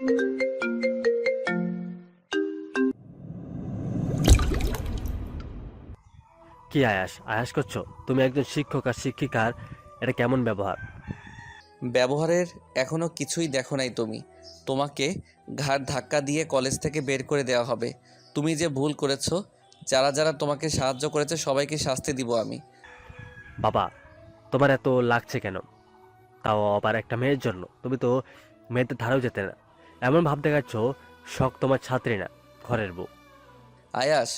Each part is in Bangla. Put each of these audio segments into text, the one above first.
কি আয়াস? আয়াস করছ? তুমি একজন শিক্ষক আর শিক্ষিকার এটা কেমন ব্যবহার? ব্যবহারের এখনও কিছুই দেখো নাই তুমি। তোমাকে ঘাড় ধাক্কা দিয়ে কলেজ থেকে বের করে দেওয়া হবে। তুমি যে ভুল করেছ যারা যারা তোমাকে সাহায্য করেছে সবাইকে শাস্তি দিব আমি। বাবা তোমার এত লাগছে কেন? তাও আবার একটা মেয়ের জন্য। তুমি তো মেয়েদের ধারেও যেতে না। এমন ভাব দেখাচ্ছ শখ তোমার ছাত্রী না ঘরের বউ। আয়াস।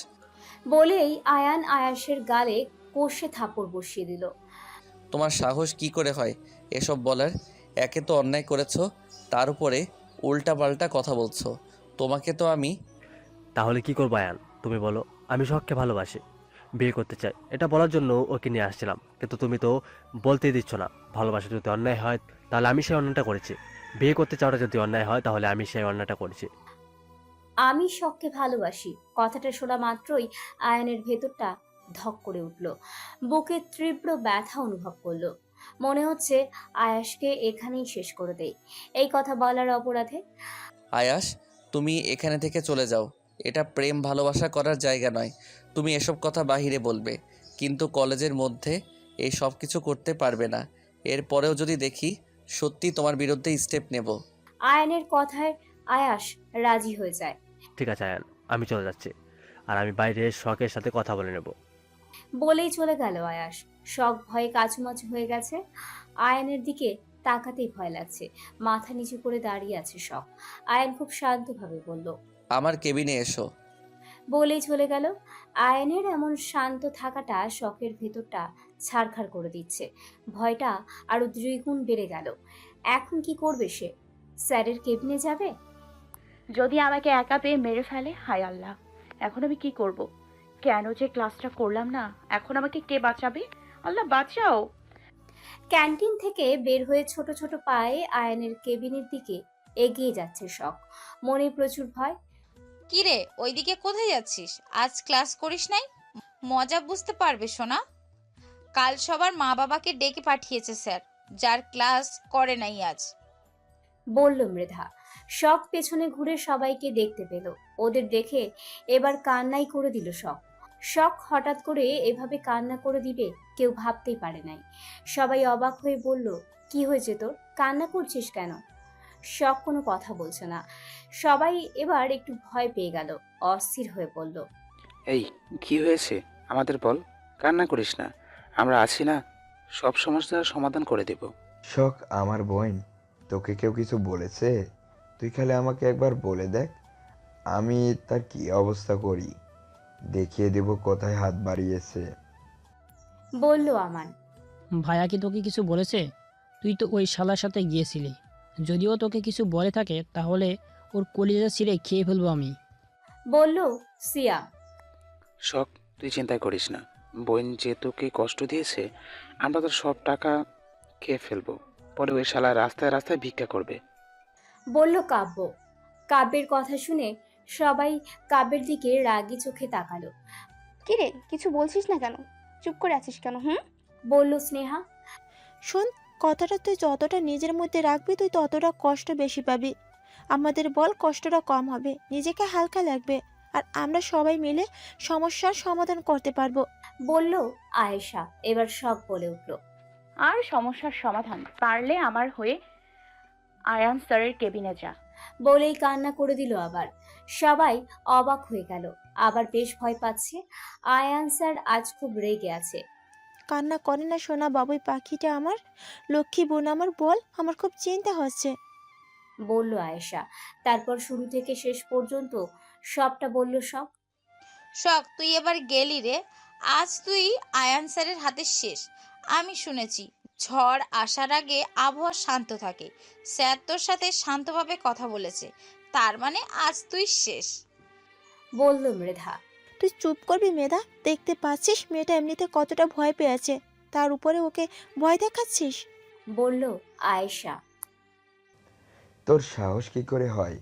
বলেই আয়ান আয়াসের গালে কষে থাপড় বসিয়ে দিল। তোমার সাহস কি করে হয় এসব বলার? একে তো অন্যায় করেছ তার উপরে উল্টা পাল্টা কথা বলছো। তোমাকে তো আমি তাহলে কি করব আয়ান? তুমি বলো আমি শখকে ভালোবাসি বিয়ে করতে চাই। এটা বলার জন্য ওকে নিয়ে আসছিলাম কিন্তু তুমি তো বলতেই দিচ্ছ না ভালোবাসা যদি অন্যায় হয় তাহলে আমি সেই অন্যায়টা করেছি। বিয়ে করতে চাওয়াটা যদি অন্যায় হয় তাহলে আমি সেই অন্যায়টা করেছি। আমি শখকে ভালোবাসি। কথাটা শোনা মাত্রই আয়নের ভেতরটা ধক করে উঠল। বুকে তীব্র ব্যথা অনুভব করল। মনে হচ্ছে আয়াসকে এখানেই শেষ করে দেই। এই কথা বলার অপরাধে আয়াস তুমি এখানে থেকে চলে যাও। এটা প্রেম ভালোবাসা করার জায়গা নয়। তুমি এসব কথা বাহিরে বলবে। কিন্তু কলেজের মধ্যে এই সব কিছু করতে পারবে না। এরপরেও যদি দেখি সত্যি তোমার বিরুদ্ধে স্টেপ নেব। আয়ানের কথায় আয়াস রাজি হয়ে যায়। ঠিক আছে আয়ান আমি চলে যাচ্ছি। আর আমি বাইরে শখের সাথে কথা বলে নেব। বলেই চলে গেল আয়াস। শখ ভয়ে কাচুমাচু হয়ে গেছে। আয়নের দিকে তাকাতেই ভয় লাগছে। মাথা নিচু করে দাঁড়িয়ে আছে শখ। আয়ন খুব শান্তভাবে বলল আমার কেবিনে এসো। বলেই চলে গেল। আয়নের এমন শান্ত থাকাটা শখের ভেতরটা ছাড়খাড় করে দিচ্ছে। ভয়টা আরও দ্বিগুণ বেড়ে গেল। এখন কি করবে সে? স্যারের কেবিনে যাবে? যদি আমাকে একা পেয়ে মেরে ফেলে হায় আল্লাহ। এখন আমি কি করব। কেন যে ক্লাসটা করলাম না? এখন আমাকে কে বাঁচাবে? আল্লাহ বাঁচাও! ক্যান্টিন থেকে বের হয়ে ছোট ছোট পায়ে আয়নের কেবিনের দিকে এগিয়ে যাচ্ছে শখ। মনে প্রচুর ভয় কিরে ওইদিকে কোথায় যাচ্ছিস? আজ ক্লাস করিস নাই? মজা বুঝতে পারবে সোনা। কাল সবার মা বাবাকে ডেকে পাঠিয়েছে স্যার, যার ক্লাস করে নাই আজ। বলল মৃধা। শখ পেছনে ঘুরে সবাইকে দেখতে পেল। ওদের দেখে এবার কান্নাই করে দিল শখ। শখ হঠাৎ করে এভাবে কান্না করে দিবে কেউ ভাবতেই পারে নাই। সবাই অবাক হয়ে বলল, কি হয়েছে তোর? কান্না করছিস কেন? শখ কোনো কথা বলছে না। সবাই এবার একটু ভয় পেয়ে গেল অস্থির হয়ে পড়ল। এই কি হয়েছে? আমাদের বল কান্না করিস না। আমরা আছি না সব সমস্যার সমাধান করে দেব। শখ আমার বোন তোকে কেউ কিছু বলেছে? তুই খালি আমাকে একবার বলে দেখ আমি তার কি অবস্থা করি? দেখিয়ে দেব কোথায় হাত বাড়িয়েছে। বলল আমান। ভাইয়া কি তোকে কিছু বলেছে? তুই তো ওই শালার সাথে গিয়েছিলি। যদিও তোকে কিছু বলে থাকে তাহলে ওর কলিজা ছিঁড়ে খেয়ে ফেলব আমি। বলল সিয়া। শখ তুই চিন্তা করিস না। বোন যে তোকে কষ্ট দিয়েছে আমরা তোর সব টাকা খেয়ে ফেলব। পরে ওই শালা রাস্তায় রাস্তায় ভিক্ষা করবে। বলল কাব্য। কাব্যের কথা শুনে সবাই কাব্যের দিকে রাগি চোখে তাকালো। কিরে কিছু বলছিস না কেন? চুপ করে আছিস কেন হুম? বলল স্নেহা। শোন কথাটা তুই যতটা নিজের মধ্যে রাখবি তুই ততটা কষ্ট বেশি পাবি। আমাদের বল কষ্টটা কম হবে নিজেকে হালকা লাগবে আর আমরা সবাই মিলে সমস্যার সমাধান করতে পারব। বলল আয়েশা এবার সব বলে উঠল। আর সমস্যার সমাধান পারলে আমার হয়ে আয়ান স্যারের কেবিনে যা। বলেই কান্না করে দিল আবার। সবাই অবাক হয়ে গেল। আবার বেশ ভয় পাচ্ছে। আয়ান স্যার আজ খুব রেগে আছে। কান্না করে না সোনা বাবুই পাখিটা আমার লক্ষ্মী বোন আমার বল আমার খুব চিন্তা হচ্ছে। বলল আয়েশা। তারপর শুরু থেকে শেষ পর্যন্ত সবটা বলল সব শখ তুই এবার গেলি রে। আজ তুই আয়ান স্যারের হাতে শেষ। আমি শুনেছি ঝড় আসার আগে আবহাওয়া শান্ত থাকে। স্যার তোর সাথে শান্তভাবে কথা বলেছে। তার মানে আজ তুই শেষ। বলল মৃধা। তুই চুপ করবি মেধা? দেখতে পাচ্ছিস মেয়েটা এমনিতে কতটা ভয় পেয়েছে। তার উপরে ওকে ভয় দেখাচ্ছিস? বলল আয়েশা। তোর সাহস কি করে হয়?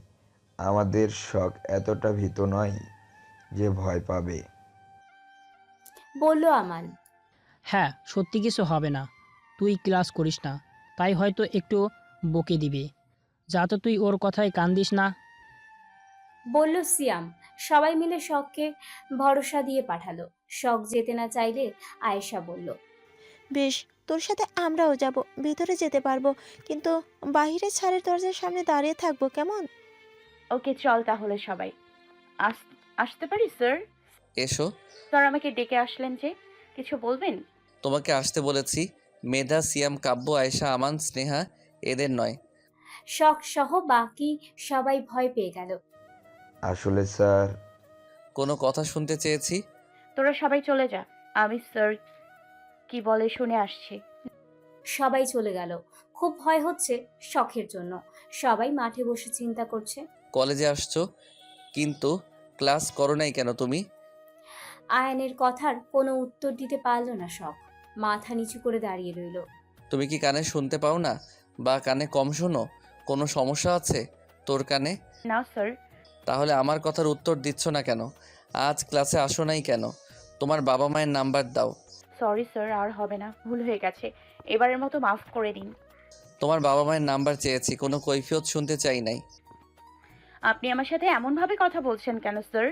আমাদের শখ এতটা ভীত নয় যে ভয় পাবে। বলল আমান। হ্যাঁ সত্যি কিছু হবে না। তুই ক্লাস করিস না। তাই হয়তো একটু বকে দিবে। যাতে তুই ওর কথায় কান দিস না। বলল সিয়াম। সবাই মিলে শখকে ভরসা দিয়ে পাঠালো। শখ যেতে না চাইলে আয়েশা বলল বেশ তোর সাথে আমরাও যাব ভিতরে যেতে পারব কিন্তু বাইরে ছাড়ের দরজার সামনে দাঁড়িয়ে থাকব কেমন? ওকে চল তাহলে সবাই। আস আসতে পারি স্যার? এসো। স্যার আমাকে ডেকে আসলেন যে কিছু বলবেন? তোমাকে আসতে বলেছি মেধা সিয়াম কাব্য আয়েশা আমান স্নেহা এদের নয়। শখ সহ বাকি সবাই ভয় পেয়ে গেল। আসলে স্যার। কোনো কথা শুনতে চেয়েছি? তোরা সবাই চলে যা। আমি স্যার কি বলে শুনে আসছি। সবাই চলে গেল। খুব ভয় হচ্ছে শখের জন্য। সবাই মাঠে বসে চিন্তা করছে। কলেজে আসছো? কিন্তু ক্লাস করো নাই কেন তুমি? আয়নের কথার কোনো উত্তর দিতে পারল না শখ। মাথা নিচু করে দাঁড়িয়ে রইল। তুমি কি কানে শুনতে পাও না? বা কানে কম শোনো? কোনো সমস্যা আছে তোর কানে? না স্যার। তাহলে আমার কথার উত্তর দিচ্ছ না কেন? আজ ক্লাসে আসো নাই কেন? তোমার বাবা মায়ের নাম্বার দাও। সরি স্যার আর হবে না ভুল হয়ে গেছে। এবারের মতো মাফ করে দিন। তোমার বাবা মায়ের নাম্বার চেয়েছি কোনো কৈফিয়ত শুনতে চাই নাই। আপনি আমার সাথে এমনভাবে কথা বলছেন কেন স্যার?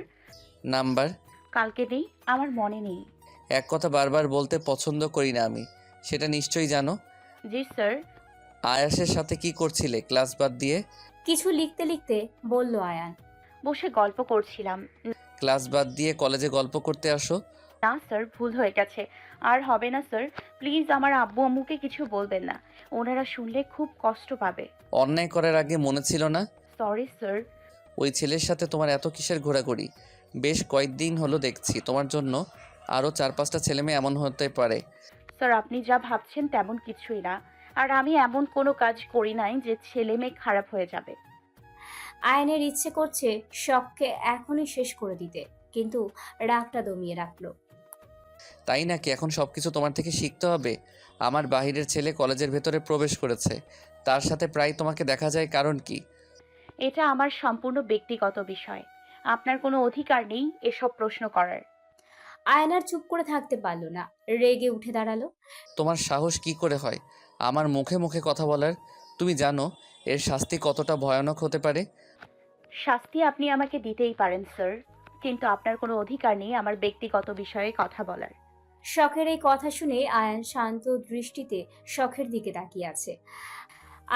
নাম্বার? কালকে নেই আমার মনে নেই। এক কথা বারবার বলতে পছন্দ করি না আমি। সেটা নিশ্চয়ই জানো? জি স্যার। আয়াসের সাথে কি করছিলে ক্লাস বাদ দিয়ে? কিছু লিখতে লিখতে বলল আয়ান। বসে গল্প করছিলাম। ক্লাস বাদ দিয়ে কলেজে গল্প করতে আসো। না স্যার ভুল হয়ে গেছে। আর হবে না স্যার। প্লিজ আমার আব্বু আম্মুকে কিছু বলবেন না। ওনারা শুনলে খুব কষ্ট পাবে। অন্যায় করার আগে মনে ছিল না? Sorry sir. ওই ছেলের সাথে তোমার এত কিসের ঘোরাঘুরি? বেশ কয়েকদিন হলো দেখছি। তোমার জন্য আরও চার পাঁচটা ছেলে মেয়ে এমন হতে পারে। স্যার আপনি যা ভাবছেন তেমন কিছুই না। আর আমি এমন কোনো কাজ করি নাই যে ছেলে মেয়ে খারাপ হয়ে যাবে। আয়নের ইচ্ছে করছে শখকে এখনই শেষ করে দিতে কিন্তু রাগটা দমিয়ে রাখল। তাই নাকি এখন সব কিছু তোমার থেকে শিখতে হবে? আমার বাহিরের ছেলে কলেজের ভেতরে প্রবেশ করেছে তার সাথে প্রায় তোমাকে দেখা যায় কারণ কি? এটা আমার সম্পূর্ণ ব্যক্তিগত বিষয়। আপনার কোনো অধিকার নেই এসব প্রশ্ন করার। আয়নার চুপ করে থাকতে পারল না রেগে উঠে দাঁড়াল। তোমার সাহস কি করে হয়? আমার মুখে মুখে কথা বলার? তুমি জানো এর শাস্তি কতটা ভয়ানক হতে পারে? শাস্তি আপনি আমাকে দিতেই পারেন, স্যার। কিন্তু আপনার কোনো অধিকার নেই আমার ব্যক্তিগত বিষয়ে কথা বলার। শখের এই কথা শুনে আয়ান শান্ত দৃষ্টিতে শখের দিকে তাকিয়ে আছে।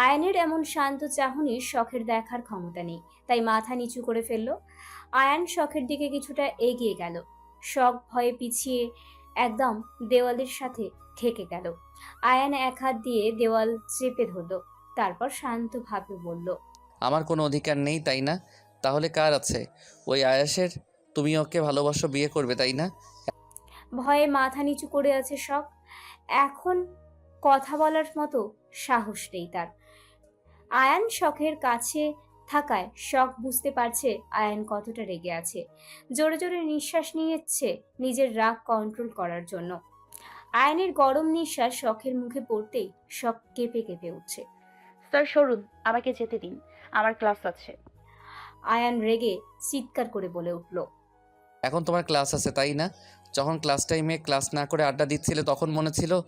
আয়ানের এমন শান্ত চাহনি শখের দেখার ক্ষমতা নেই, তাই মাথা নিচু করে ফেলল। আয়ান শখের দিকে কিছুটা এগিয়ে গেল। শখ ভয়ে পিছিয়ে একদম দেওয়ালের সাথে ঠেকে গেল। আয়ান এক হাত দিয়ে দেওয়াল চেপে ধরল, তারপর শান্তভাবে বলল আমার কোনো অধিকার নেই তাই না? তাহলে কার আছে? ওই আয়াসের? তুমি ওকে ভালোবাসো বিয়ে করবে তাই না? ভয়ে মাথা নিচু করে আছে শখ এখন কথা বলার মতো সাহস নেই তার। আয়ান শখের কাছে থাকায় শখ বুঝতে পারছে আয়ান কতটা রেগে আছে। জোরে জোরে নিঃশ্বাস নিয়েছে নিজের রাগ কন্ট্রোল করার জন্য। আয়নের গরম নিঃশ্বাস শখের মুখে পড়তেই শখ কেঁপে কেঁপে উঠছে। স্যার সরুন আমাকে যেতে দিন। আমার ক্লাস আছে। আয়ান রেগে চিৎকার করে বলে উঠল। এখন তোমার ক্লাস আছে তাই না? যখন ক্লাস টাইমে ক্লাস না করে আড্ডা দিচ্ছিলে তখন মনে ছিল?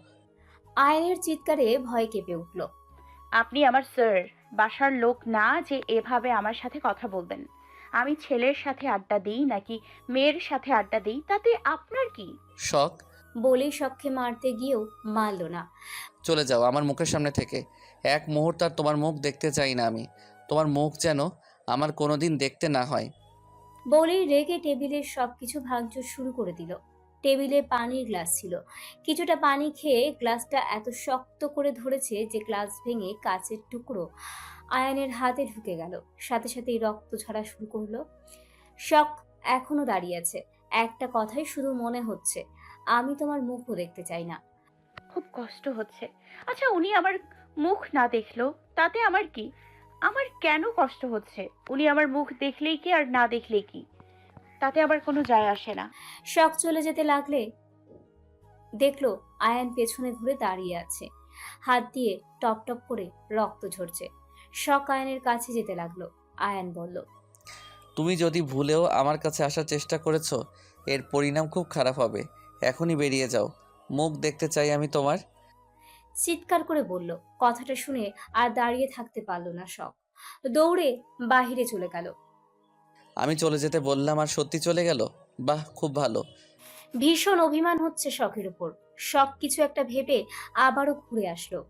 আয়নের চিৎকারে ভয় কেঁপে উঠল। আপনি আমার স্যার বাসার লোক না যে এভাবে আমার সাথে কথা বলবেন। আমি ছেলের সাথে আড্ডা দিই নাকি মেয়ের সাথে আড্ডা দিই তাতে আপনার কি? শখ? বলেই শখকে মারতে গিয়েও মারল না। চলে যাও আমার মুখের সামনে থেকে। এক মুহূর্ত আর তোমার মুখ দেখতে চাই না আমি। তোমার মুখ যেন আমার কোনোদিন দেখতে না হয়। বলেই রেগে টেবিলের সব কিছু ভাঙচুর শুরু করে দিল। টেবিলে পানির গ্লাস ছিল। কিছুটা পানি খেয়ে গ্লাসটা এত শক্ত করে ধরেছে যে গ্লাস ভেঙে কাচের টুকরো আয়ানের হাতে ঢুকে গেল। সাথে সাথেই রক্ত ঝরা শুরু করল। শখ এখনও দাঁড়িয়ে আছে। একটা কথাই শুধু মনে হচ্ছে। আমি তোমার মুখও দেখতে চাই না। খুব কষ্ট হচ্ছে। আচ্ছা উনি আমার মুখ না দেখল তাতে আমার কি? আমার কেন কষ্ট হচ্ছে? উনি আমার মুখ দেখলেই কি আর না দেখলেই কি? তাতে আবার কোনো যায় আসে না। শখ চলে যেতে লাগলে দেখল আয়ান পেছনে ঘুরে দাঁড়িয়ে আছে। হাত দিয়ে টপ টপ করে রক্ত ঝরছে। শখ আয়ানের কাছে যেতে লাগল। আয়ান বলল তুমি যদি ভুলেও আমার কাছে আসার চেষ্টা করেছ এর পরিণাম খুব খারাপ হবে। এখনই বেরিয়ে যাও। মুখ দেখতে চাই আমি তোমার। চিৎকার করে বলল কথাটা শুনে আর দাঁড়িয়ে থাকতে পারল না শখ। দৌড়ে বাহিরে চলে গেল। আমি চলে যেতে বললাম আর সত্যি চলে গেল? বাহ খুব ভালো। ভীষণ অভিমান হচ্ছে শখের উপর। সব কিছু একটা ভেবে আবারও ঘুরে আসলো।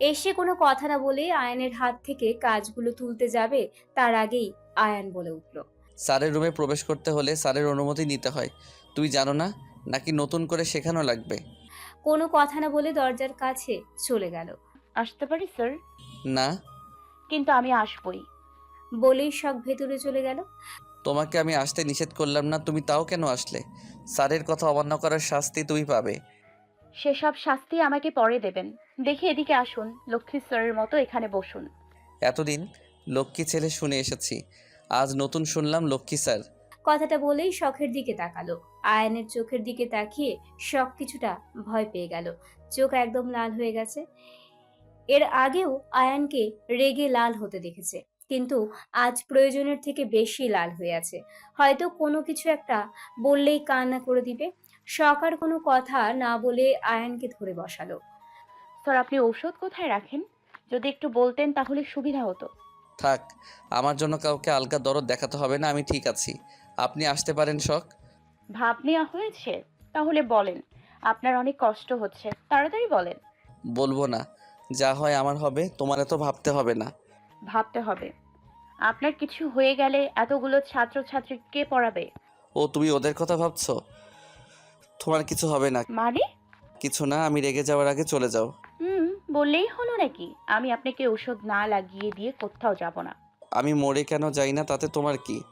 এসে কোনো কথা না বলে আয়নের হাত থেকে কাজগুলো তুলতে যাবে তার আগেই আয়ান বলে উঠল। স্যারের রুমে প্রবেশ করতে হলে স্যারের অনুমতি নিতে হয়। তুই জানো না? নাকি নতুন করে শেখানো লাগবে? কোনো কথা না বলে দরজার কাছে চলে গেল। আসতে পারি স্যার না। কিন্তু আমি আসবই। বলেই শখ ভেতরে চলে গেল। তোমাকে আমি আসতে নিষেধ করলাম না তুমি তাও কেন আসলে? স্যারের কথা অমান্য করার শাস্তি তুমি পাবে। সেসব শাস্তি আমাকে পরে দেবেন। দেখি এদিকে আসুন লক্ষ্মী স্যারের মতো এখানে বসুন। এতদিন লক্ষ্মী ছেলে শুনে এসেছি। আজ নতুন শুনলাম লক্ষ্মী স্যার। কথাটা বলেই শখের দিকে তাকালো। আয়নের চোখের দিকে তাকিয়ে শখ কিছুটা ভয় পেয়ে গেল। চোখ একদম লাল হয়ে গেছে। এর আগেও আয়ানকে রেগে লাল হতে দেখেছে। কিন্তু আজ প্রয়োজনের থেকে বেশি লাল হয়ে আছে। হয়তো কোনো কিছু একটা বললেই কান্না করে দিবে। শখ আর কোনো কথা না বলে আয়ানকে ধরে বসালো। স্যার আপনি ঔষধ কোথায় রাখেন? যদি একটু বলতেন তাহলে সুবিধা হতো। থাক আমার জন্য কাউকে আলগা দরদ দেখাতে হবে না আমি ঠিক আছি। আপনি আসতে পারেন শখ? ভাব নেওয়া হয়েছে? তাহলে বলেন। আপনার অনেক কষ্ট হচ্ছে। তাড়াতাড়ি বলেন। বলব না। যা হয় আমার হবে তোমার এত ভাবতে হবে না। ভাবতে হবে। আপনার কিছু হয়ে গেলে এতগুলো ছাত্রছাত্রী কে পড়াবে? ও তুমি ওদের কথা ভাবছ? তোমার কিছু হবে না। মানে? কিছু না আমি রেগে যাওয়ার আগে চলে যাও। হুম বললেই হলো নাকি? আমি আপনাকে ওষুধ না লাগিয়ে দিয়ে কোথাও যাব না। আমি মরে কেন যাই না তাতে তোমার কি?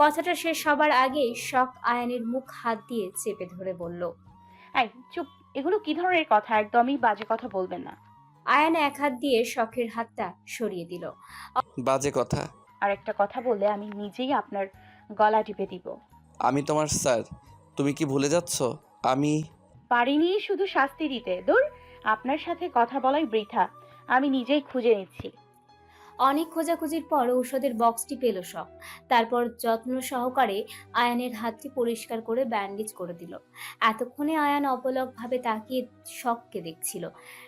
কথাটা শেষ হবার আগেই শখ আয়ানের মুখ হাত দিয়ে চেপে ধরে বলল এই চুপ এগুলো কি ধরনের কথা? একদমই বাজে কথা বলবেন না। আয়ান এক হাত দিয়ে শখের হাতটা সরিয়ে দিল। বাজে কথা। আর একটা কথা বললে আমি নিজেই আপনার গলা টিপে দিব। আমি তোমার স্যার। তুমি কি ভুলে যাচ্ছ? আমি পারিনি শুধু শাস্তি দিতে। দূর আপনার সাথে কথা বলাই বৃথা। আমি নিজেই খুঁজে নিচ্ছি। অনেক খোঁজাখুঁজির পর ঔষধের বক্সটি পেল শখ তারপর যত্ন সহকারে আয়ানের হাতটি পরিষ্কার করে ব্যান্ডেজ করে দিল। এতক্ষণে আয়ান অপলকভাবে তাকিয়ে শখকে দেখছিল।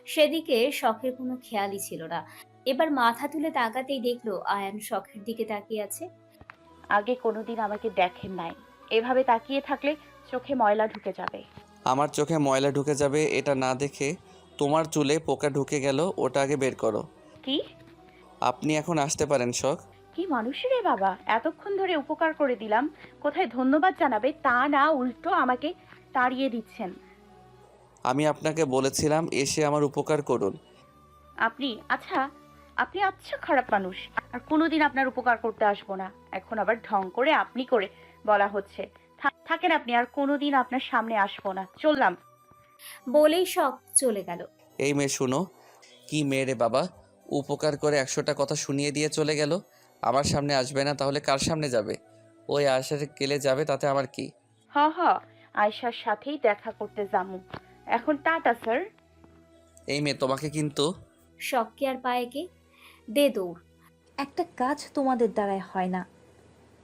সেদিকে শখের কোনো খেয়ালই ছিল না। এবার মাথা তুলে তাকাতেই দেখল আয়ান শখের দিকে তাকিয়ে আছে। আগে কোনোদিন আমাকে দেখেন নাই। এভাবে তাকিয়ে থাকলে চোখে ময়লা ঢুকে যাবে। আমার চোখে ময়লা ঢুকে যাবে এটা না দেখে তোমার চুলে পোকা ঢুকে গেল ওটা আগে বের করো। কি? আপনি এখন আসতে পারেন শখ। কি মানুষের রে বাবা এতক্ষণ ধরে উপকার করে দিলাম। কোথায় ধন্যবাদ জানাবে তা না উল্টো আমাকে তাড়িয়ে দিচ্ছেন। আমি আপনাকে বলেছিলাম এসে আমার উপকার করুন। আপনি আচ্ছা আপনি আচ্ছা খারাপ মানুষ আর কোনোদিন আপনার উপকার করতে আসব না। এখন আবার ঢং করে আপনি করে বলা হচ্ছে। থা- থাকেন আপনি আর কোনোদিন আপনার সামনে আসব না। চললাম। বলেই শখ চলে গেল। এই মেয়ে শুনো কি মেয়ে রে বাবা? উপকার করে একশোটা কথা শুনিয়ে দিয়ে চলে গেল। আমার সামনে আসবে না তাহলে কার সামনে যাবে? ওই আশার গেলে যাবে তাতে আমার কি? হ হ আয়সার সাথেই দেখা করতে যামু। এখন টাটা স্যার। এই মেয়ে তোমাকে কিন্তু শখকে আর পায়েকে দে দৌড়। একটা কাজ তোমাদের দ্বারায় হয় না।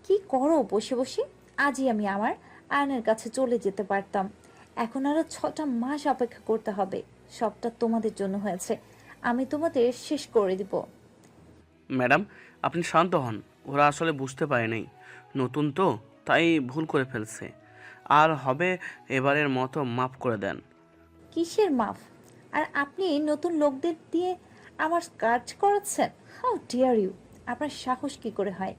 কি করো বসে বসে? আজই আমি আমার আয়নের কাছে চলে যেতে পারতাম। এখন আরও ছটা মাস অপেক্ষা করতে হবে। সবটা তোমাদের জন্য হয়েছে। আমি তোমাদের শেষ করে দিব। ম্যাডাম আপনি শান্ত হন। ওরা আসলে বুঝতে পারেনি নতুন তো তাই ভুল করে ফেলছে। আর হবে এবারের মতো মাফ করে দেন। কিসের মাফ? আর আপনি নতুন লোকদের দিয়ে আমার কাজ করাচ্ছেন হাউ ডিয়ার ইউ আপনার সাহস কি করে হয়?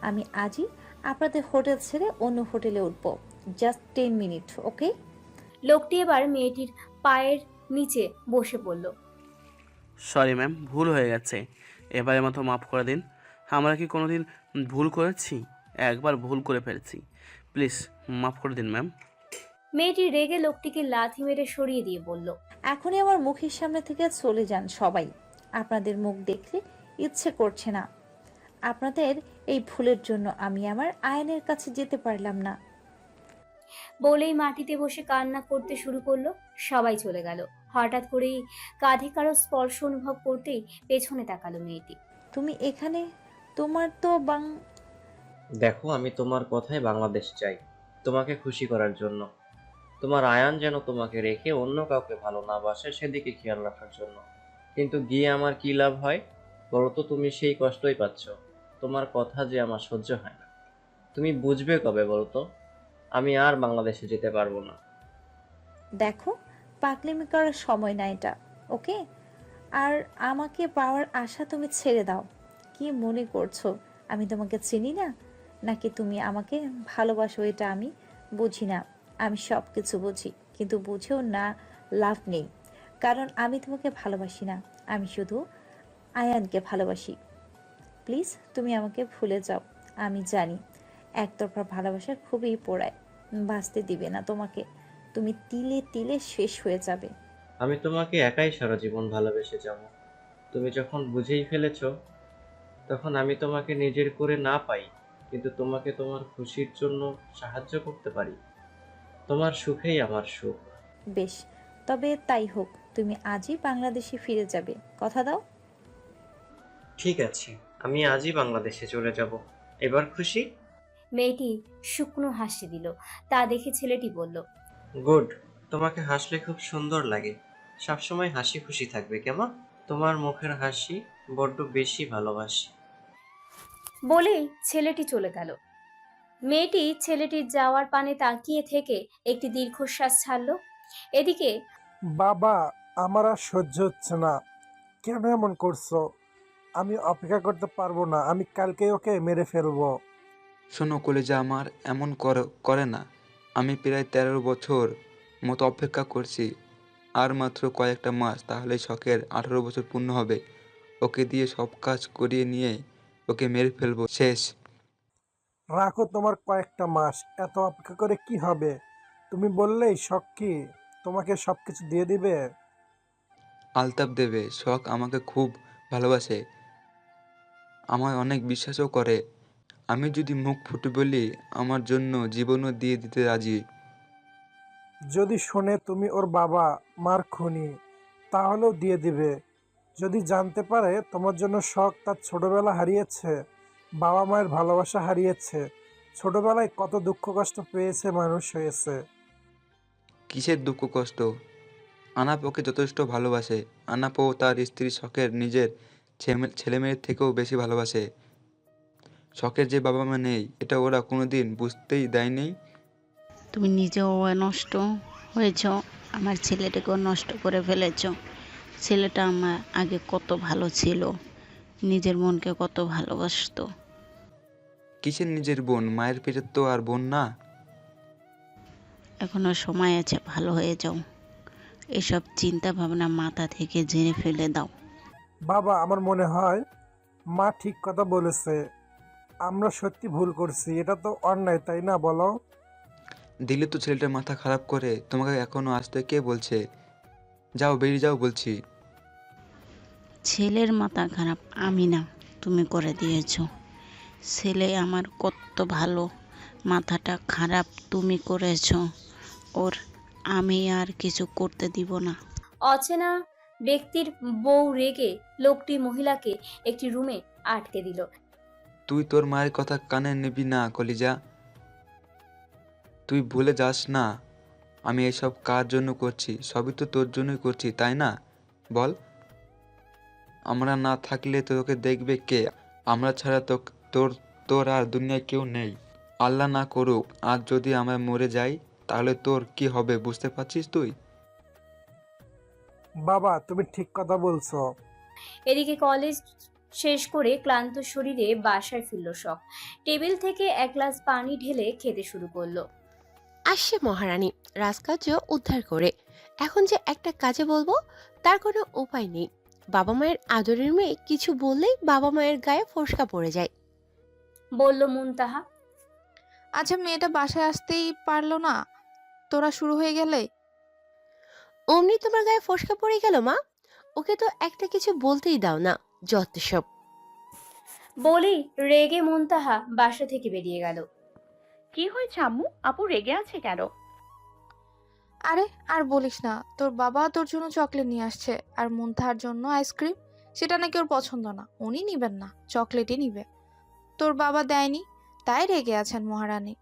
আমি আজই আপনাদের হোটেল ছেড়ে অন্য হোটেলে উঠবো। জাস্ট টেন মিনিট ওকে লোকটি এবার মেয়েটির পায়ের নিচে বসে পড়ল। সরি ম্যাম ভুল হয়ে গেছে। এবারের মতো মাফ করে দিন। আমরা কি কোনো দিন ভুল করেছি? একবার ভুল করে ফেলেছি। প্লিজ মাফ করে দিন ম্যাম মেয়েটি রেগে লোকটিকে লাথি মেরে সরিয়ে দিয়ে বলল এখনই আমার মুখের সামনে থেকে চলে যান সবাই। আপনাদের মুখ দেখলে ইচ্ছে করছে না। আপনাদের এই ভুলের জন্য আমি আমার আয়নের কাছে যেতে পারলাম না। বলেই মাটিতে বসে কান্না করতে শুরু করল সবাই চলে গেল। হঠাৎ করেই কাঁধে কারও স্পর্শ অনুভব করতেই পেছনে তাকালো মেয়েটি। তুমি এখানে? তোমার তো বাং দেখো আমি তোমার কথায় বাংলাদেশ চাই তোমাকে খুশি করার জন্য। তোমার আয়ান যেন তোমাকে রেখে অন্য কাউকে ভালো না বাসে সেদিকে খেয়াল রাখার জন্য। কিন্তু গিয়ে আমার কি লাভ হয়? বলো তো তুমি সেই কষ্টই পাচ্ছ। তোমার কথা যে আমার সহ্য হয় না। তুমি বুঝবে কবে বলো তো? আমি আর বাংলাদেশে যেতে পারব না। দেখো পাকলিমি করার সময় না এটা, ওকে? আর আমাকে পাওয়ার আশা তুমি ছেড়ে দাও। কি মনে করছ? আমি তোমাকে চিনি না? নাকি তুমি আমাকে ভালোবাসো এটা আমি বুঝি না? আমি সব কিছু বুঝি, কিন্তু বুঝেও না লাভ নেই। কারণ আমি তোমাকে ভালোবাসি না, আমি শুধু আয়ানকে ভালোবাসি। প্লিজ, তুমি আমাকে ভুলে যাও, আমি জানি। একতরফা ভালোবাসা খুবই পোড়ায়। বাঁচতে দিবে না। তোমাকে তুমি তিলে তিলে শেষ হয়ে যাবে। আমি তোমাকে একাই সারা জীবন ভালোবেসে যাব। তুমি যখন বুঝেই ফেলেছ তখন আমি তোমাকে নিজের করে না পাই কিন্তু তোমাকে তোমার খুশির জন্য সাহায্য করতে পারি। তোমার সুখেই আমার সুখ। বেশ তবে তাই হোক তুমি আজই বাংলাদেশে ফিরে যাবে। কথা দাও। ঠিক আছে আমি আজই বাংলাদেশে চলে যাব। এবার খুশি? মেয়েটি শুকনো হাসি দিল। তা দেখে ছেলেটি বলল গুড তোমাকে হাসলে খুব সুন্দর লাগে। সবসময় হাসি খুশি থাকবে কেমন? তোমার মুখের হাসি বড্ড বেশি ভালোবাসি। বলেই ছেলেটি চলে গেল। মেয়েটি ছেলেটির যাওয়ার পানে তাকিয়ে থেকে একটি দীর্ঘশ্বাস ছাড়ল। এদিকে বাবা আমার আর সহ্য হচ্ছে না। কেন এমন করছ? আমি অপেক্ষা করতে পারব না। আমি কালকে ওকে মেরে ফেলব। শোনো কলেজা আমার এমন কর- করে না। আমি প্রায় তেরো বছর মতো অপেক্ষা করছি আর মাত্র কয়েকটা মাস তাহলে শখের আঠারো বছর পূর্ণ হবে। ওকে দিয়ে সব কাজ করিয়ে নিয়ে ওকে মেরে ফেলব। শেষ। রাখো তোমার কয়েকটা মাস এত অপেক্ষা করে কি হবে? তুমি বললেই শখ কি? তোমাকে সব কিছু দিয়ে দিবে? আলতাপ দেবে। শখ আমাকে খুব ভালোবাসে। আমায় অনেক বিশ্বাসও করে। আমি যদি মুখ ফুটে বলি আমার জন্য জীবনও দিয়ে দিতে রাজি। যদি শোনে তুমি ওর বাবা মার খুনি তাহলেও দিয়ে দিবে। যদি জানতে পারে তোমার জন্য শখ তার ছোটবেলা হারিয়েছে বাবা মায়ের ভালোবাসা হারিয়েছে ছোটবেলায় কত দুঃখ কষ্ট পেয়েছে মানুষ হয়েছে। কিসের দুঃখ কষ্ট? আনাপ ওকে যথেষ্ট ভালোবাসে। আনাপও তার স্ত্রী শখের নিজের ছেলে ছেলেমেয়ের থেকেও বেশি ভালোবাসে। শখের যে বাবা মা নেই এটা ওরা কোনোদিন বুঝতেই দেয়নি। তুমি নিজেও নষ্ট হয়েছ আমার ছেলেটাকেও নষ্ট করে ফেলেছ। ছেলেটা আমার আগে কত ভালো ছিল নিজের মনকে কত ভালোবাসতো। কিসের নিজের বোন? মায়ের পেটের তো আর বোন না। এখনও সময় আছে ভালো হয়ে যাও। এসব চিন্তা ভাবনা মাথা থেকে জেনে ফেলে দাও। বাবা আমার মনে হয় মা ঠিক কথা বলেছে। আমরা সত্যি ভুল করছি এটা তো অন্যায় তাই না বলো? দিলে তো ছেলেটার মাথা খারাপ করে তোমাকে এখনও আসতে কে বলছে? যাও বেরিয়ে যাও বলছি। ছেলের মাথা খারাপ আমি না তুমি করে দিয়েছ। ছেলে আমার কত ভালো মাথাটা খারাপ তুমি করেছ। ওর আমি আর কিছু করতে দিব না। অচেনা ব্যক্তির বউ রেগে লোকটি মহিলাকে একটি রুমে আটকে দিল। তুই তোর মায়ের কথা কানে নিবি না কলিজা। তুই ভুলে যাস না আমি এসব কার জন্য করছি? সবই তো তোর জন্যই করছি তাই না? বল। আমরা না থাকলে তোকে দেখবে কে? আমরা ছাড়া তো তোর তোর আর দুনিয়ায় কেউ নেই। আল্লাহ না করুক আজ যদি আমরা মরে যাই তাহলে তোর কি হবে বুঝতে পারছিস তুই? বাবা তুমি ঠিক কথা বলছো। এদিকে কলেজ শেষ করে ক্লান্ত শরীরে বাসায় ফিরল শখ। টেবিল থেকে এক গ্লাস পানি ঢেলে খেতে শুরু করল। আসছে মহারানী রাজকার্য উদ্ধার করে। এখন যে একটা কাজে বলব তার কোনো উপায় নেই। বাবা মায়ের আদরের মেয়ে কিছু বললেই বাবা মায়ের গায়ে ফোসকা পড়ে যায়। বলল মুনতাহা। আচ্ছা মেয়েটা বাসায় আসতেই পারল না। তোরা শুরু হয়ে গেলে? অমনি তোমার গায়ে ফোসকা পড়ে গেল মা? ওকে তো একটা কিছু বলতেই দাও না। যত সব। বলেই রেগে মুনতাহা বাসা থেকে বেরিয়ে গেল। কি হয়েছে আম্মু? আপু রেগে আছে কেন? আরে আর বলিস না তোর বাবা তোর জন্য চকলেট নিয়ে আসছে আর মুনতাহার জন্য আইসক্রিম সেটা নাকি ওর পছন্দ না উনি নিবেন না চকলেটই নিবে। তোর বাবা দেয়নি তাই রেগে আছেন মহারানী।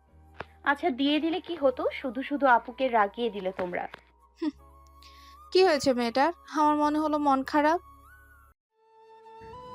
আচ্ছা দিয়ে দিলে কি হতো? শুধু শুধু আপুকে রাগিয়ে দিলে তোমরা। কি হয়েছে মেয়েটার? আমার মনে হলো মন খারাপ।